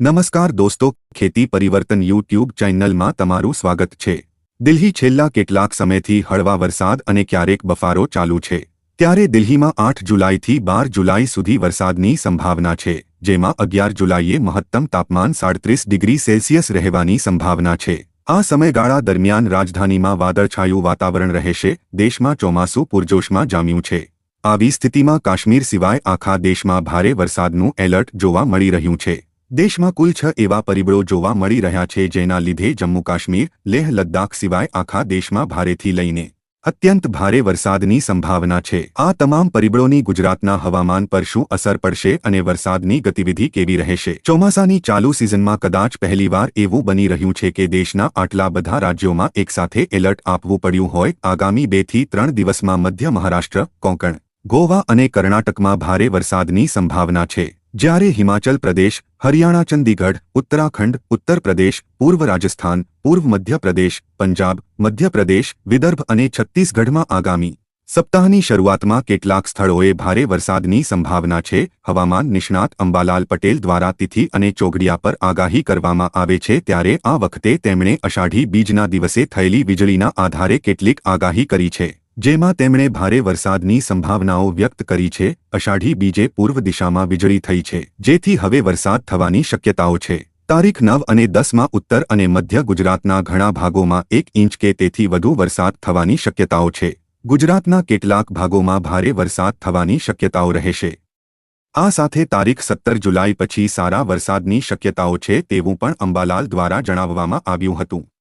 નમસ્કાર દોસ્તો, ખેતી પરિવર્તન યુટ્યુબ ચેનલમાં તમારું સ્વાગત છે. દિલ્હી છેલ્લા કેટલાક સમયથી હળવા વરસાદ અને ક્યારેક બફારો ચાલુ છે. ત્યારે દિલ્હીમાં આઠ જુલાઈથી બાર જુલાઈ સુધી વરસાદની સંભાવના છે, જેમાં અગિયાર જુલાઈએ મહત્તમ તાપમાન સાડત્રીસ ડિગ્રી સેલ્સિયસ રહેવાની સંભાવના છે. આ સમયગાળા દરમિયાન રાજધાનીમાં વાદળછાયું વાતાવરણ રહેશે, દેશમાં ચોમાસું પૂરજોશમાં જામ્યું છે. આવી સ્થિતિમાં કાશ્મીર સિવાય આખા દેશમાં ભારે વરસાદનું એલર્ટ જોવા મળી રહ્યું છે. દેશમાં કુલ છ એવા પરિબળો જોવા મળી રહ્યા છે જેના લીધે જમ્મુ કાશ્મીર લેહ, લદ્દાખ સિવાય આખા દેશમાં ભારેથી લઈને અત્યંત ભારે વરસાદની સંભાવના છે. આ તમામ પરિબળોની ગુજરાતના હવામાન પર શું અસર પડશે અને વરસાદની ગતિવિધિ કેવી રહેશે? ચોમાસાની ચાલુ સિઝનમાં કદાચ પહેલીવાર એવું બની રહ્યું છે કે દેશના આટલા બધા રાજ્યોમાં એકસાથે એલર્ટ આપવું પડ્યું હોય. આગામી બેથી ત્રણ દિવસમાં મધ્ય મહારાષ્ટ્ર, કોંકણ, ગોવા અને કર્ણાટકમાં ભારે વરસાદની સંભાવના છે. જ્યારે હિમાચલ પ્રદેશ, હરિયાણા ચંદીગઢ, ઉત્તરાખંડ, ઉત્તર પ્રદેશ, પૂર્વ રાજસ્થાન, પૂર્વ મધ્યપ્રદેશ પંજાબ મધ્યપ્રદેશ વિદર્ભ અને છત્તીસગઢમાં આગામી સપ્તાહની શરૂઆતમાં કેટલાક સ્થળોએ ભારે વરસાદની સંભાવના છે. હવામાન નિષ્ણાત અંબાલાલ પટેલ દ્વારા તિથિ અને ચોઘડિયા પર આગાહી કરવામાં આવે છે. ત્યારે આ વખતે તેમણે અષાઢી બીજના દિવસે થયેલી વીજળીના આધારે કેટલીક આગાહી કરી છે. જેમાં તેમણે ભારે વરસાદની સંભાવનાઓ વ્યક્ત કરી છે, અષાઢી બીજે પૂર્વ દિશામાં વીજળી થઈ છે, જેથી હવે વરસાદ થવાની શક્યતાઓ છે. તારીખ નવ અને દસમાં ઉત્તર અને મધ્ય ગુજરાતના ઘણા ભાગોમાં એક ઇંચ કે તેથી વધુ વરસાદ થવાની શક્યતાઓ છે. ગુજરાતના કેટલાક ભાગોમાં ભારે વરસાદ થવાની શક્યતાઓ રહેશે. આ સાથે તારીખ સત્તર જુલાઈ પછી સારા વરસાદની શક્યતાઓ છે તેવું પણ અંબાલાલ દ્વારા જણાવવામાં આવ્યું હતું.